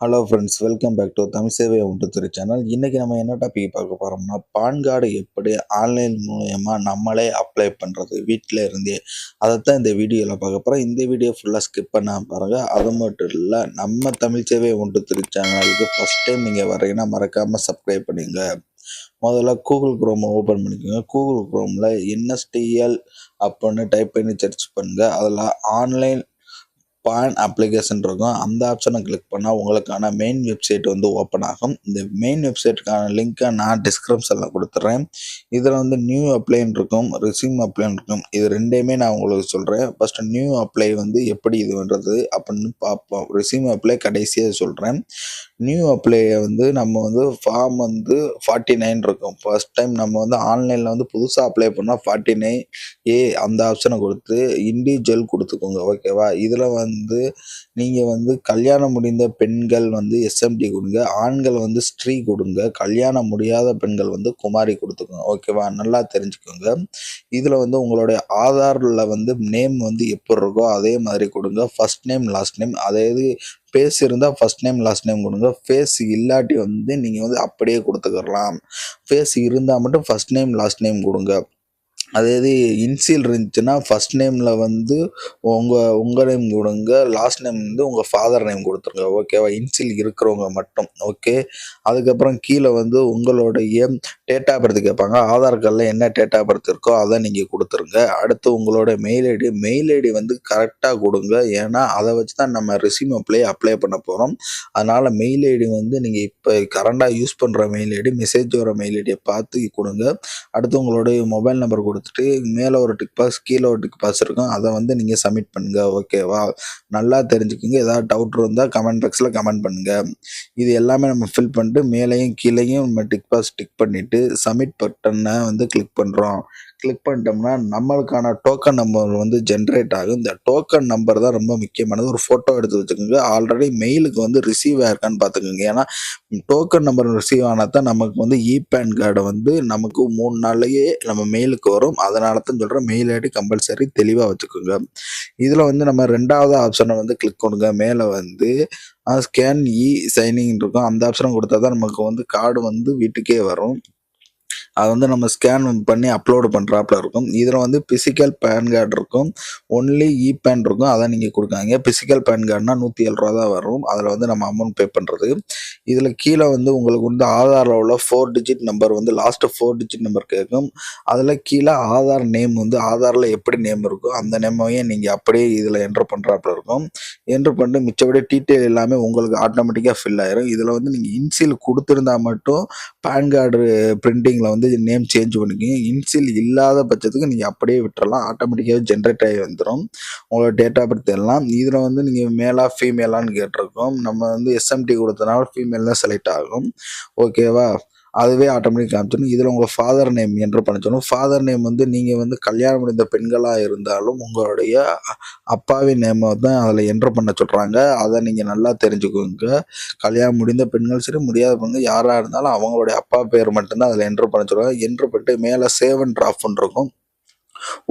Hello friends welcome back to Tamil சேவை ஒன்றுத்துறை channel இன்றைக்கி நம்ம என்ன டாபிக் பார்க்க போகிறோம்னா பான் கார்டு எப்படி ஆன்லைன் மூலயமா நம்மளே அப்ளை பண்ணுறது வீட்டில் இருந்தே. அதைத்தான் இந்த வீடியோவில் பார்க்க போகிறோம் இந்த வீடியோ ஃபுல்லாக ஸ்கிப் பண்ண பாருங்கள் அது மட்டும் இல்லை நம்ம தமிழ் சேவை ஒன்றுத்துறை சேனலுக்கு ஃபஸ்ட் டைம் நீங்கள் வரீங்கன்னா மறக்காமல் சப்ஸ்கிரைப் பண்ணிங்க முதல்ல கூகுள் குரோமை ஓப்பன் பண்ணிக்கோங்க. கூகுள் குரோமில் என்எஸ்டிஎல் அப்படின்னு டைப் பண்ணி சர்ச் பண்ணுங்கள் அதில் ஆன்லைன் பான் அப்ளிகேஷன் இருக்கும். அந்த ஆப்ஷனை கிளிக் பண்ணால் உங்களுக்கான மெயின் வெப்சைட் வந்து ஓப்பன் ஆகும். இந்த மெயின் வெப்சைட்டுக்கான லிங்க்கை நான் டிஸ்கிரிப்ஷனில் கொடுத்துட்றேன் இதில் வந்து நியூ அப்ளைன் இருக்கும். ரிசியூம் அப்ளைன் இருக்கும். இது ரெண்டையுமே நான் உங்களுக்கு சொல்கிறேன் ஃபஸ்ட்டு நியூ அப்ளை வந்து எப்படி இது பண்ணுறது அப்படின்னு பார்ப்போம் ரிசியூம் அப்ளை கடைசியாக சொல்கிறேன் நியூ அப்ளையை வந்து நம்ம வந்து ஃபார்ம் வந்து ஃபார்ட்டி நைன் இருக்கும். ஃபர்ஸ்ட் டைம் நம்ம வந்து ஆன்லைனில் வந்து புதுசாக அப்ளை பண்ணால் ஃபார்ட்டி நைன் ஏ அந்த ஆப்ஷனை கொடுத்து இண்டிவிஜுவல் கொடுத்துக்கோங்க ஓகேவா இதில் வந்து நீங்கள் வந்து கல்யாணம் முடிந்த பெண்கள் வந்து எஸ்எம்டி கொடுங்க. ஆண்கள் வந்து ஸ்ட்ரீ கொடுங்க. கல்யாணம் முடியாத பெண்கள் வந்து குமாரி கொடுத்துக்கோங்க ஓகேவா நல்லா தெரிஞ்சுக்கோங்க. இதில் வந்து உங்களுடைய ஆதாரில் வந்து நேம் வந்து எப்படி இருக்கோ அதே மாதிரி கொடுங்க. ஃபர்ஸ்ட் நேம் லாஸ்ட் நேம் அதே இது ஃபேஸ் இருந்தால் ஃபர்ஸ்ட் நேம் லாஸ்ட் நேம் கொடுங்க. ஃபேஸ் இல்லாட்டி வந்து நீங்கள் வந்து அப்படியே கொடுத்துக்கிறலாம் ஃபேஸ் இருந்தால் மட்டும் ஃபர்ஸ்ட் நேம் லாஸ்ட் நேம் கொடுங்க. அதே இது இன்சியல் இருந்துச்சுன்னா ஃபர்ஸ்ட் நேமில் வந்து உங்கள் உங்கள் நேம் கொடுங்க லாஸ்ட் நேம் வந்து உங்கள் ஃபாதர் நேம் கொடுத்துருங்க. ஓகேவா இன்சியல் இருக்கிறவங்க மட்டும். ஓகே அதுக்கப்புறம் கீழே வந்து உங்களுடைய டேட் ஆஃப் பர்த் கேட்பாங்க. ஆதார் கார்டில் என்ன டேட் ஆஃப் பர்த் இருக்கோ அதை நீங்கள் கொடுத்துருங்க. அடுத்து உங்களோட மெயில் ஐடி மெயில் ஐடி வந்து கரெக்டாக கொடுங்க. ஏன்னா அதை வச்சு தான் நம்ம ரெசியூம் அப்ளை அப்ளை பண்ண போகிறோம் அதனால் மெயில் ஐடி வந்து நீங்கள் இப்போ கரண்டாக யூஸ் பண்ணுற மெயில் ஐடி மெசேஜ் வர மெயில் ஐடியை பார்த்து கொடுங்க. அடுத்து உங்களுடைய மொபைல் நம்பர் கொடுங்க. கொடுத்துட்டு மேலே ஒரு டிக் பாஸ் கீழே ஒரு டிக் பாஸ் இருக்கும். அதை வந்து நீங்கள் சப்மிட் பண்ணுங்கள் ஓகேவா நல்லா தெரிஞ்சுக்கோங்க. ஏதாவது டவுட் இருந்தால் கமெண்ட் பாக்ஸில் கமெண்ட் பண்ணுங்கள் இது எல்லாமே நம்ம ஃபில் பண்ணிட்டு மேலேயும் கீழேயும் நம்ம டிக் பாஸ் டிக் பண்ணிவிட்டு சப்மிட் பட்டனை வந்து கிளிக் பண்ணுறோம் கிளிக் பண்ணிட்டோம்னா நம்மளுக்கான டோக்கன் நம்பர் வந்து ஜென்ரேட் ஆகும். இந்த டோக்கன் நம்பர் தான் ரொம்ப முக்கியமானது. ஒரு ஃபோட்டோ எடுத்து வச்சுக்கோங்க. ஆல்ரெடி மெயிலுக்கு வந்து ரிசீவ் ஆயிருக்கான்னு பார்த்துக்கோங்க. ஏன்னா டோக்கன் நம்பர் ரிசீவ் ஆனால் தான் நமக்கு வந்து இ பேன் கார்டை வந்து நமக்கு மூணு நாள்லேயே நம்ம மெயிலுக்கு வரும். அதனால தான் சொல்கிறேன் மெயில் ஐடி கம்பல்சரி தெளிவாக வச்சுக்கோங்க. இதில் வந்து நம்ம ரெண்டாவது ஆப்ஷனை வந்து கிளிக் பண்ணுங்க. மேலே வந்து ஸ்கேன் இ சைனிங் இருக்கும். அந்த ஆப்ஷன் கொடுத்தா தான் நமக்கு வந்து கார்டு வந்து வீட்டுக்கே வரும். அது வந்து நம்ம ஸ்கேன் பண்ணி அப்லோடு பண்ணுறாப்புல இருக்கும். இதில் வந்து பிசிக்கல் பேன் கார்டு இருக்கும். ஒன்லி இ பேன் இருக்கும். அதை நீங்கள் கொடுக்காங்க பிசிக்கல் பேன் கார்டுனா நூற்றி ஏழு ரூபா தான் வரும். அதில் வந்து நம்ம அமௌண்ட் பே பண்ணுறது இதில் கீழே வந்து உங்களுக்கு வந்து ஆதாரில் உள்ள ஃபோர் டிஜிட் நம்பர் வந்து லாஸ்ட்டு ஃபோர் டிஜிட் நம்பர் கேட்கும் அதில் கீழே ஆதார் நேம் வந்து ஆதாரில் எப்படி நேம் இருக்கோ அந்த நேமையும் நீங்கள் அப்படியே இதில் என்ட்ரு பண்ணுறாப்புல இருக்கும். என்ட்ரு பண்ணிட்டு மிச்சபடி டீட்டெயில் எல்லாமே உங்களுக்கு ஆட்டோமேட்டிக்காக ஃபில் ஆயிரும். இதில் வந்து நீங்கள் இன்சியல் கொடுத்துருந்தா மட்டும் பேன் கார்டு பிரிண்டிங் நீங்கள் வந்து நேம் சேஞ்ச் பண்ணிக்கிங்க. இன்சியல் இல்லாத பட்சத்துக்கு நீங்கள் அப்படியே விட்டுறலாம். ஆட்டோமேட்டிக்காகவே ஜென்ரேட் ஆகி வந்துடும் உங்களோட டேட் ஆஃப் பர்த் எல்லாம் இதில் வந்து நீங்கள் மேலா ஃபீமேலான்னு கேட்டிருக்கோம். நம்ம வந்து எஸ்எம்டி கொடுத்தனால ஃபீமேல் தான் செலக்ட் ஆகும். ஓகேவா அதுவே ஆட்டோமேட்டிக் காமிச்சிடும் இதில் உங்கள் ஃபாதர் நேம் என்ட்ரு பண்ண ஃபாதர் நேம் வந்து நீங்கள் வந்து கல்யாணம் முடிந்த பெண்களாக இருந்தாலும் உங்களுடைய அப்பாவின் நேமை தான் அதில் என்ட்ரு பண்ண சொல்கிறாங்க அதை நீங்கள் நல்லா தெரிஞ்சுக்கோங்க. கல்யாணம் முடிந்த பெண்கள் சரி முடியாத பெண்கள் யாராக இருந்தாலும் அவங்களுடைய அப்பா பேர் மட்டும்தான் அதில் என்ட்ரு பண்ண சொல்கிறாங்க என்ட்ரு பண்ணிட்டு மேலே சேவ் அண்ட் ட்ராஃப்னு இருக்கும்.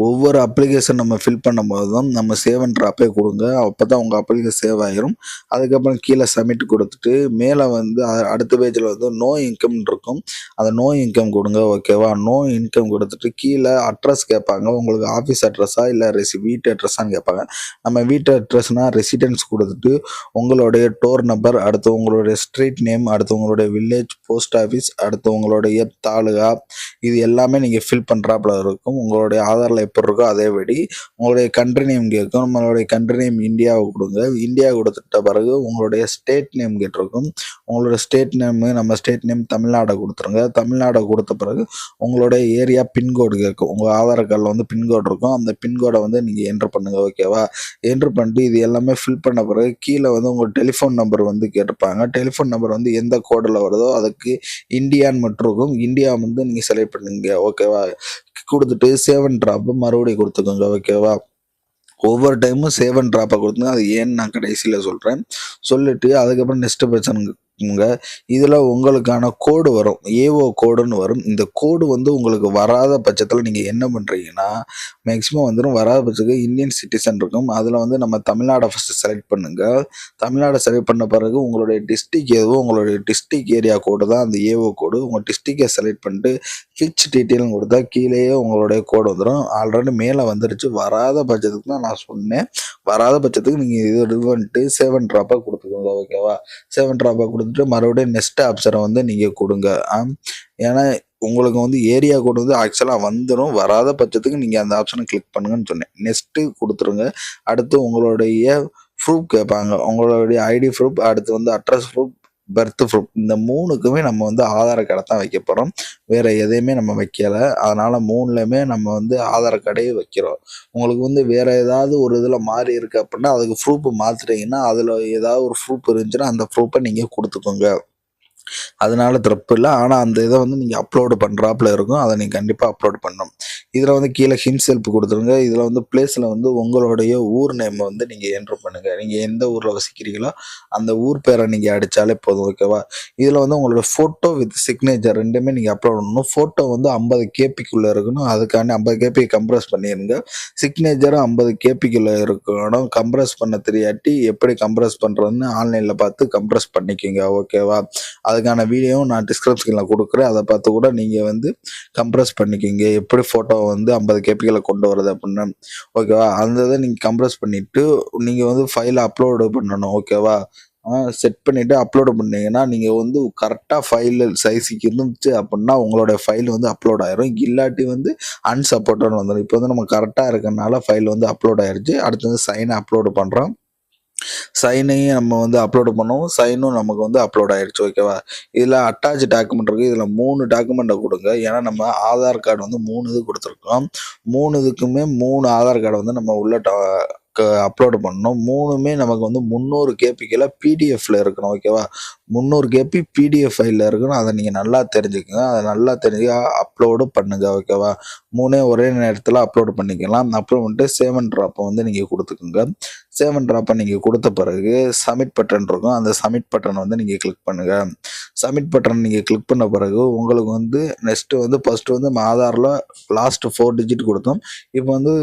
ஒவ்வொரு அப்ளிகேஷன் நம்ம ஃபில் பண்ணும்போதும் நம்ம சேவ் அண்ட் கொடுங்க. அப்போ தான் உங்கள் அப்ளிகேஷன் சேவ் ஆகிரும் அதுக்கப்புறம் கீழே சப்மிட் கொடுத்துட்டு மேலே வந்து அடுத்த பேஜில் வந்து நோ இன்கம் இருக்கும். அந்த நோ இன்கம் கொடுங்க ஓகேவா நோ இன்கம் கொடுத்துட்டு கீழே அட்ரஸ் கேட்பாங்க. உங்களுக்கு ஆஃபீஸ் அட்ரஸா இல்லை ரெசி வீட்டு அட்ரஸான்னு கேட்பாங்க. நம்ம வீட்டு அட்ரஸ்னால் ரெசிடென்ஸ் கொடுத்துட்டு உங்களுடைய டோர் நம்பர் அடுத்து உங்களுடைய ஸ்ட்ரீட் நேம் அடுத்து உங்களுடைய வில்லேஜ் போஸ்ட் ஆஃபீஸ் அடுத்து உங்களுடைய தாலுகா இது எல்லாமே நீங்கள் ஃபில் பண்ணுறாப்புல இருக்கும். உங்களுடைய ஆதாரில் எப்படி இருக்கோ அதே படி உங்களுடைய கண்ட்ரி நேம் கேட்கும். நம்மளுடைய கண்ட்ரி நேம் இந்தியாவை கொடுங்க. இந்தியா கொடுத்துட்ட பிறகு உங்களுடைய ஸ்டேட் நேம் கேட்டிருக்கும். உங்களோட ஸ்டேட் நேம் நம்ம ஸ்டேட் நேம் தமிழ்நாடை கொடுத்துருங்க. தமிழ்நாடை கொடுத்த பிறகு உங்களுடைய ஏரியா பின்கோடு கேட்கும். உங்கள் ஆதார் கார்டில் வந்து பின்கோடு இருக்கும். அந்த பின்கோடை வந்து நீங்கள் என்ட்ரு பண்ணுங்கள் ஓகேவா என்ட்ரு பண்ணிட்டு இது எல்லாமே ஃபில் பண்ண பிறகு கீழே வந்து உங்கள் டெலிஃபோன் நம்பர் வந்து கேட்டிருப்பாங்க. டெலிஃபோன் நம்பர் வந்து எந்த கோடில் வருதோ அதுக்கு இந்தியான்னு மட்டும் இருக்கும். இந்தியா வந்து நீங்கள் செலக்ட் பண்ணுங்க ஓகேவா கொடுத்துட்டு சேவன் ட்ராப்பு மறுபடியும் கொடுத்துக்கோங்க ஓகேவா? ஒவ்வொரு டைமும் சேவன் ட்ராப்பை கொடுத்துங்க. அது ஏன்னு நான் கடைசியில் சொல்கிறேன் சொல்லிட்டு அதுக்கப்புறம் நெக்ஸ்ட் பர்சன் இருக்குங்க. இதில் உங்களுக்கான கோடு வரும். ஏஓ கோடுன்னு வரும். இந்த கோடு வந்து உங்களுக்கு வராத பட்சத்தில் நீங்கள் என்ன பண்ணுறீங்கன்னா மேக்ஸிமம் வந்துடும் வராத பட்சத்துக்கு இந்தியன் சிட்டிசன் இருக்கும். அதில் வந்து நம்ம தமிழ்நாடை ஃபஸ்ட்டு செலக்ட் பண்ணுங்கள் தமிழ்நாடை செலக்ட் பண்ண பிறகு உங்களுடைய டிஸ்ட்ரிக் எதுவோ உங்களுடைய டிஸ்ட்ரிக் ஏரியா கோடு தான் அந்த ஏஓ கோடு உங்கள் டிஸ்ட்ரிக்கை செலக்ட் பண்ணிட்டு ஹிச் டீட்டெயிலும் கொடுத்தா கீழேயே உங்களுடைய கோடு வந்துடும் ஆல்ரெடி மேலே வந்துருச்சு. வராத பட்சத்துக்கு தான் நான் சொன்னேன். வராத பட்சத்துக்கு நீங்கள் இது இது பண்ணிட்டு செவன் ட்ராப்பாக கொடுத்துக்கோங்க. ஓகேவா செவன் ட்ராப்பாக கொடுத்து கொடுத்துட்டு மறுபடியும் நெக்ஸ்ட் ஆப்ஷனை வந்து நீங்கள் கொடுங்க. ஏன்னா உங்களுக்கு வந்து ஏரியா கோட் வந்து ஆக்சுவலாக வந்துடும் வராத பட்சத்துக்கு நீங்கள் அந்த ஆப்ஷனை கிளிக் பண்ணுங்கன்னு சொன்னேன். நெக்ஸ்ட்டு கொடுத்துருங்க. அடுத்து உங்களுடைய ப்ரூஃப் கேட்பாங்க. உங்களுடைய ஐடி ப்ரூஃப் அடுத்து வந்து அட்ரஸ் ப்ரூஃப் பர்த் ப்ரூஃப் இந்த மூணுக்குமே நம்ம வந்து ஆதார் கார்டை தான் வைக்க போகிறோம் வேறு எதையுமே நம்ம வைக்கலை. அதனால் மூணுலையுமே நம்ம வந்து ஆதார் கார்டே வைக்கிறோம். உங்களுக்கு வந்து வேறு ஏதாவது ஒரு இதில் மாறி இருக்குது அப்படின்னா அதுக்கு ப்ரூஃப் மாற்றுட்டீங்கன்னா அதில் ஏதாவது ஒரு ப்ரூஃப் இருந்துச்சுன்னா அந்த ப்ரூஃபை நீங்கள் கொடுத்துக்கோங்க. அதனால தப்பு இல்லை. ஆனால் அந்த இதை வந்து நீங்கள் அப்லோடு பண்ணுறாப்புல இருக்கும். அதை நீங்கள் கண்டிப்பாக அப்லோட் பண்ணணும். இதில் வந்து கீழே ஹின்ஸ் ஹெல்ப் கொடுத்துருங்க. இதில் வந்து பிளேஸில் வந்து உங்களுடைய ஊர் நேம் வந்து நீங்கள் என்ட்ரு பண்ணுங்கள் நீங்கள் எந்த ஊரில் வசிக்கிறீங்களோ அந்த ஊர் பேரை நீங்கள் அடித்தாலே போதும் ஓகேவா இதில் வந்து உங்களோட ஃபோட்டோ வித் சிக்னேச்சர் ரெண்டுமே நீங்கள் அப்லோட் பண்ணணும். ஃபோட்டோ வந்து ஐம்பது கேபிக்குள்ளே இருக்கணும். அதுக்காண்டி ஐம்பது கேபி கம்ப்ரஸ் பண்ணிடுங்க சிக்னேச்சரும் ஐம்பது கேபிக்குள்ளே இருக்கணும். கம்ப்ரஸ் பண்ண தெரியாட்டி எப்படி கம்ப்ரஸ் பண்ணுறதுன்னு ஆன்லைனில் பார்த்து கம்ப்ரஸ் பண்ணிக்கோங்க ஓகேவா அதுக்கான வீடியோவும் நான் டிஸ்கிரிப்ஷனில் கொடுக்குறேன். அதை பார்த்து கூட நீங்கள் வந்து கம்ப்ரஸ் பண்ணிக்கோங்க. எப்படி ஃபோட்டோ வந்து ஐம்பது கேபிகளை கொண்டு வரது அப்படின்னு ஓகேவா அந்த இதை நீங்கள் கம்ப்ரஸ் பண்ணிவிட்டு நீங்கள் வந்து ஃபைலை அப்லோடு பண்ணணும் ஓகேவா செட் பண்ணிவிட்டு அப்லோடு பண்ணீங்கன்னா நீங்கள் வந்து கரெக்டாக ஃபைல் சைஸுக்கு இருந்துச்சு அப்படின்னா உங்களோட ஃபைல் வந்து அப்லோட் ஆயிரும். இல்லாட்டி வந்து அன்சப்போர்ட்டட்னு வந்துடும் இப்போ வந்து நம்ம கரெக்டாக இருக்கிறதுனால ஃபைல் வந்து அப்லோட் ஆயிடுச்சு அடுத்து வந்து சைனை அப்லோடு பண்ணுறோம் சைனையும் நம்ம வந்து அப்லோடு பண்ணுவோம் சைனும் நமக்கு வந்து அப்லோட் ஆயிடுச்சு ஓகேவா இதில் அட்டாச் டாக்குமெண்ட் இருக்குது இதில் மூணு டாக்குமெண்ட்டை கொடுங்க. ஏன்னா நம்ம ஆதார் கார்டு வந்து மூணு இது கொடுத்துருக்கோம். மூணு இதுக்குமே மூணு ஆதார் கார்டை வந்து நம்ம உள்ள அப்லோடு பண்ணணும். மூணுமே நமக்கு வந்து முந்நூறு கேபிக்கில் பிடிஎஃப்ல இருக்கணும். ஓகேவா முந்நூறு கேபி பிடிஎஃப் ஃபைலில் இருக்கணும். அதை நீங்கள் நல்லா தெரிஞ்சுக்கோங்க. அதை நல்லா தெரிஞ்சு அப்லோடு பண்ணுங்கள் ஓகேவா மூணே ஒரே நேரத்தில் அப்லோடு பண்ணிக்கலாம். அப்புறம் வந்துட்டு சேவன் ட்ராப்பை வந்து நீங்கள் கொடுத்துக்குங்க. சேவன் ட்ராப்பை நீங்கள் கொடுத்த பிறகு சப்மிட் பட்டன் இருக்கும். அந்த சப்மிட் பட்டனை வந்து நீங்கள் கிளிக் பண்ணுங்கள் சப்மிட் பட்டன் நீங்கள் கிளிக் பண்ண பிறகு உங்களுக்கு வந்து நெக்ஸ்ட்டு வந்து ஃபஸ்ட்டு வந்து நம்ம ஆதாரில் லாஸ்ட்டு ஃபோர் டிஜிட் கொடுத்தோம். இப்போ வந்து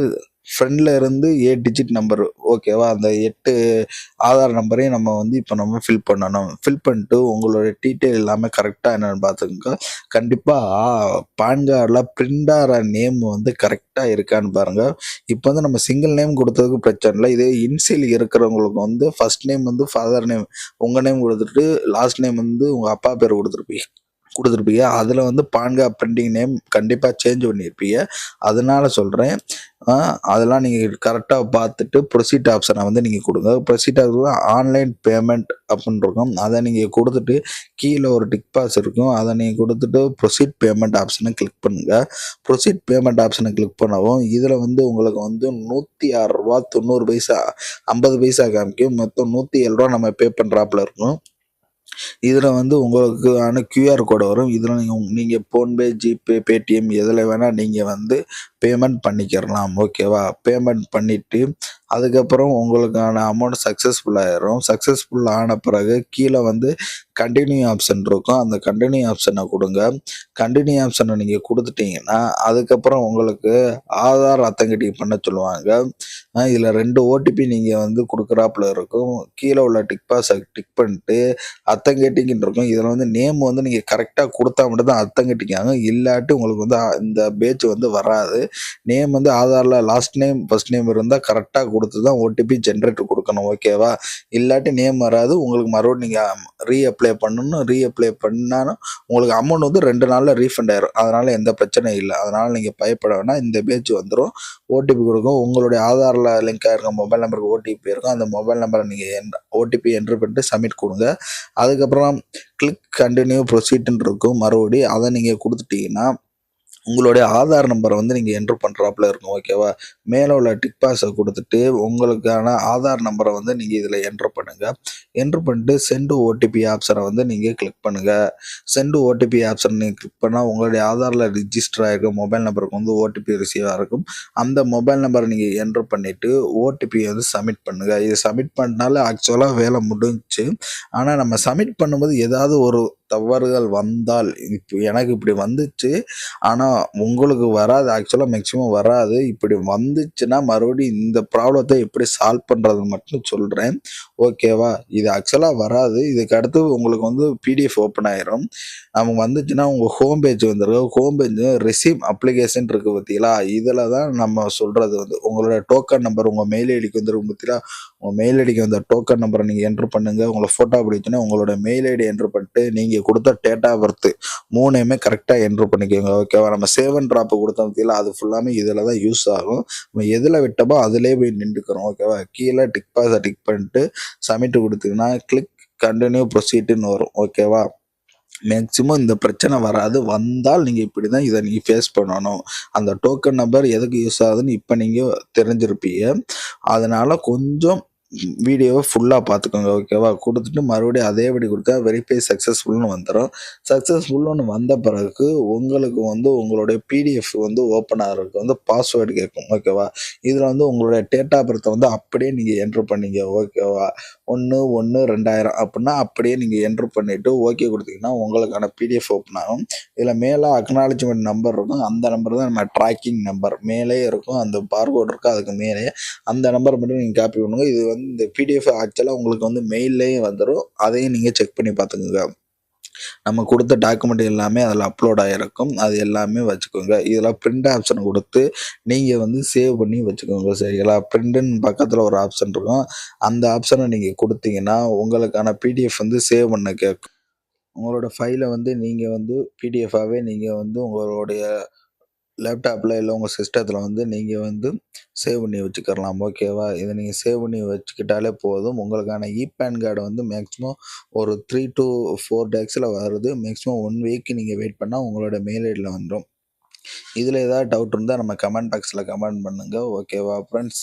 ஃப்ரெண்டில் இருந்து எயிட் டிஜிட் நம்பர் ஓகேவா அந்த எட்டு ஆதார் நம்பரையும் நம்ம வந்து இப்போ நம்ம ஃபில் பண்ணணும். ஃபில் பண்ணிட்டு உங்களோட டீட்டெயில் எல்லாமே கரெக்டாக என்னென்னு பார்த்துக்கோங்க. கண்டிப்பாக பான் கார்டில் பிரிண்டாகிற நேம் வந்து கரெக்டாக இருக்கான்னு பாருங்கள் இப்போ வந்து நம்ம சிங்கிள் நேம் கொடுத்ததுக்கு பிரச்சனை இல்லை. இதே இன்சியல் இருக்கிறவங்களுக்கு வந்து ஃபர்ஸ்ட் நேம் வந்து ஃபாதர் நேம் உங்கள் நேம் கொடுத்துட்டு லாஸ்ட் நேம் வந்து உங்கள் அப்பா பேர் கொடுத்துருப்பீங்க கொடுத்துருப்பீங்க. அதில் வந்து பான் கார்டு பிரிண்டிங் நேம் கண்டிப்பாக சேஞ்ச் பண்ணியிருப்பீங்க அதனால் சொல்கிறேன் அதெல்லாம் நீங்கள் கரெக்டாக பார்த்துட்டு ப்ரொசீட் ஆப்ஷனை வந்து நீங்கள் கொடுங்க. ப்ரொசீட் ஆப்ஷன் ஆன்லைன் பேமெண்ட் அப்படின்னு இருக்கும். அதை நீங்கள் கொடுத்துட்டு கீழே ஒரு டிக் பாஸ் இருக்கும். அதை நீங்கள் கொடுத்துட்டு ப்ரொசீட் பேமெண்ட் ஆப்ஷனை கிளிக் பண்ணுங்கள் ப்ரொசீட் பேமெண்ட் ஆப்ஷனை கிளிக் பண்ணவும் இதில் வந்து உங்களுக்கு வந்து நூற்றி ஆறு ரூபா தொண்ணூறு பைசா ஐம்பது பைசா காமிக்கும். மொத்தம் நூற்றி ஏழு ரூபா நம்ம பே பண்ணுறாப்புல இருக்கும். இதில் வந்து உங்களுக்கான கியூஆர் கோடு வரும். இதில் நீங்கள் நீங்கள் ஃபோன்பே ஜிபே பேடிஎம் எதில் வேணால் நீங்கள் வந்து பேமெண்ட் பண்ணிக்கிறலாம் ஓகேவா பேமெண்ட் பண்ணிவிட்டு அதுக்கப்புறம் உங்களுக்கான அமௌண்ட் சக்ஸஸ்ஃபுல் ஆயிரும். சக்ஸஸ்ஃபுல் ஆன பிறகு கீழே வந்து கண்டினியூ ஆப்ஷன் இருக்கும். அந்த கண்டினியூ ஆப்ஷனை கொடுங்க. கண்டினியூ ஆப்ஷனை நீங்கள் கொடுத்துட்டீங்கன்னா அதுக்கப்புறம் உங்களுக்கு ஆதார் அத்தங்கட்டிங் பண்ண சொல்லுவாங்க? இதில் ரெண்டு ஓடிபி நீங்கள் வந்து கொடுக்குறாப்புல இருக்கும். கீழே உள்ள டிக் பாஸை டிக் பண்ணிட்டு அத்தங்கட்டிங்னு இருக்கும். இதில் வந்து நேம் வந்து நீங்கள் கரெக்டாக கொடுத்தா மட்டும் தான் அத்தங்கட்டிக்காங்க இல்லாட்டி உங்களுக்கு வந்து இந்த பேச்சு வந்து வராது. நேம் வந்து ஆதாரில் லாஸ்ட் நேம் ஃபர்ஸ்ட் நேம் இருந்தால் கரெக்டாக கொடுத்து தான் ஓடிபி ஜென்ரேட்டர் கொடுக்கணும் ஓகேவா இல்லாட்டி நேம் வராது உங்களுக்கு மறுபடியும் நீங்கள் ரீஅப்ளை பண்ணணும் ரீஅப்ளை பண்ணாலும் உங்களுக்கு அமௌண்ட் வந்து ரெண்டு நாளில் ரீஃபண்ட் ஆயிரும். அதனால் எந்த பிரச்சனையும் இல்லை. அதனால் நீங்கள் பயப்பட வேணாம். இந்த பேஜ் வந்துடும் ஓடிபி கொடுக்கும். உங்களுடைய ஆதாரில் லிங்க் ஆகிருக்க மொபைல் நம்பருக்கு ஓடிபி இருக்கும். அந்த மொபைல் நம்பரை நீங்கள் ஓடிபி என்ட்ரு பண்ணிட்டு சப்மிட் கொடுங்க. அதுக்கப்புறம் கிளிக் கண்டினியூ ப்ரொசீட்னு இருக்கும். மறுபடி அதை நீங்கள் கொடுத்துட்டீங்கன்னா உங்களுடைய ஆதார் நம்பரை வந்து நீங்கள் என்ட்ரு பண்ணுறாப்புல இருக்கும் ஓகேவா மேலே உள்ள டிக் பாஸை கொடுத்துட்டு உங்களுக்கான ஆதார் நம்பரை வந்து நீங்கள் இதில் என்ட்ரு பண்ணுங்கள் என்ட்ரு பண்ணிட்டு சென்டு ஓடிபி ஆப்ஷனை வந்து நீங்கள் கிளிக் பண்ணுங்கள் சென்டு ஓடிபி ஆப்ஷன் நீங்கள் கிளிக் பண்ணால் உங்களுடைய ஆதாரில் ரிஜிஸ்டர் ஆகிருக்க மொபைல் நம்பருக்கு வந்து ஓடிபி ரிசீவ் ஆகிருக்கும் அந்த மொபைல் நம்பரை நீங்கள் என்ட்ரு பண்ணிவிட்டு ஓடிபியை வந்து சப்மிட் பண்ணுங்கள் இது சப்மிட் பண்ணாலே ஆக்சுவலாக வேலை முடிஞ்சிச்சு. ஆனால் நம்ம சப்மிட் பண்ணும்போது ஏதாவது ஒரு தவறுகள் வந்தால் இப்போ எனக்கு இப்படி வந்துச்சு. ஆனால் உங்களுக்கு வராது. ஆக்சுவலாக மேக்ஸிமம் வராது. இப்படி வந்துச்சுன்னா மறுபடியும் இந்த ப்ராப்ளத்தை எப்படி சால்வ் பண்ணுறது மட்டும் சொல்கிறேன் ஓகேவா இது ஆக்சுவலாக வராது. இதுக்கு அடுத்து உங்களுக்கு வந்து பிடிஎஃப் ஓப்பன் ஆயிரும். நமக்கு வந்துச்சுன்னா உங்கள் ஹோம் பேஜ் வந்துருக்கு ஹோம் பேஜ் ரிசீவ் அப்ளிகேஷன் இருக்குது பார்த்தீங்களா இதில் தான் நம்ம சொல்கிறது வந்து உங்களோட டோக்கன் நம்பர் உங்கள் மெயில் ஐடிக்கு வந்துருக்கும் பார்த்தீங்களா உங்கள் மெயில் ஐடிக்கு வந்த டோக்கன் நம்பரை நீங்கள் என்ட்ரு பண்ணுங்கள் உங்களை ஃபோட்டோ பிடிச்சுன்னா உங்களோட மெயில் ஐடி என்ட்ரு பண்ணிட்டு நீங்கள் கொடுத்த டேட் ஆஃப் பர்த் மூணையுமே கரெக்டாக என்ட்ரு பண்ணிக்கோங்க ஓகேவா நம்ம சேவன் ட்ராப்பு கொடுத்தோம் பார்த்தீங்களா அது ஃபுல்லாமே இதில் தான் யூஸ் ஆகும். நம்ம எதில் விட்டோமோ அதிலே போய் நின்றுக்கிறோம் ஓகேவா கீழே டிக் பாஸை டிக் பண்ணிட்டு சப்மிட் கொடுத்தீங்கன்னா கிளிக் கண்டினியூ ப்ரொசீட்டுன்னு வரும் ஓகேவா மேக்ஸிமம் இந்த பிரச்சனை வராது. வந்தால் நீங்கள் இப்படி தான் இதை நீங்கள் ஃபேஸ் பண்ணணும். அந்த டோக்கன் நம்பர் எதுக்கு யூஸ் ஆகுதுன்னு இப்போ நீங்கள் தெரிஞ்சிருப்பீங்க. அதனால் கொஞ்சம் வீடியோவை ஃபுல்லாக பார்த்துக்கோங்க ஓகேவா கொடுத்துட்டு மறுபடியும் அதேபடி கொடுத்தா வெரிஃபை சக்ஸஸ்ஃபுல்னு வந்துடும் சக்ஸஸ்ஃபுல்னு வந்த பிறகு உங்களுக்கு வந்து உங்களுடைய பிடிஎஃப் வந்து ஓப்பன் ஆகிறதுக்கு வந்து பாஸ்வேர்டு கேட்கும் ஓகேவா இதில் வந்து உங்களுடைய டேட் ஆஃப் பர்த்தை வந்து அப்படியே நீங்கள் என்ட்ரு பண்ணீங்க ஓகேவா ஒன்று ஒன்று ரெண்டாயிரம் அப்படின்னா அப்படியே நீங்கள் என்ட்ரு பண்ணிவிட்டு ஓகே கொடுத்தீங்கன்னா உங்களுக்கான பிடிஎஃப் ஓப்பன் ஆகும். இதில் மேலே அக்னாலஜ்மெண்ட் நம்பர் இருக்கும் அந்த நம்பர் தான் நம்ம ட்ராக்கிங் நம்பர் மேலே இருக்கும் அந்த பார்கோட் இருக்கும் அதுக்கு மேலே அந்த நம்பர் மட்டும் நீங்கள் காப்பி பண்ணுங்கள் இது வந்து இந்த பிடிஎஃப் ஆக்சுவலாக உங்களுக்கு வந்து மெயில்லையும் வந்துடும் அதையும் நீங்கள் செக் பண்ணி பார்த்துக்கோங்க. நம்ம கொடுத்த டாக்குமெண்ட் எல்லாமே அதில் அப்லோட் ஆகிருக்கும் அது எல்லாமே வச்சுக்கோங்க. இதில் பிரிண்ட் ஆப்ஷன் கொடுத்து நீங்கள் வந்து சேவ் பண்ணி வச்சுக்கோங்க சரிங்களா? பிரிண்ட்டுன்னு பக்கத்தில் ஒரு ஆப்ஷன் இருக்கும். அந்த ஆப்ஷனை நீங்கள் கொடுத்தீங்கன்னா உங்களுக்கான பிடிஎஃப் வந்து சேவ் பண்ண கேட்கும். உங்களோட ஃபைலை வந்து நீங்கள் வந்து பிடிஎஃபாகவே நீங்கள் வந்து உங்களுடைய லேப்டாப்பில் இல்லை உங்கள் சிஸ்டத்தில் வந்து நீங்கள் வந்து சேவ் பண்ணி வச்சுக்கிறலாம். ஓகேவா இதை நீங்கள் சேவ் பண்ணி வச்சுக்கிட்டாலே போதும். உங்களுக்கான இ பேன் கார்டு வந்து மேக்ஸிமம் ஒரு த்ரீ டு ஃபோர் டேக்ஸில் வருது மேக்ஸிமம் ஒன் வீக் நீங்கள் வெயிட் பண்ணால் உங்களோட மெயில் ஐடியில் வந்துடும் இதில் ஏதாவது டவுட் இருந்தால் நம்ம கமெண்ட் பாக்ஸில் கமெண்ட் பண்ணுங்கள் ஓகேவா ஃப்ரெண்ட்ஸ்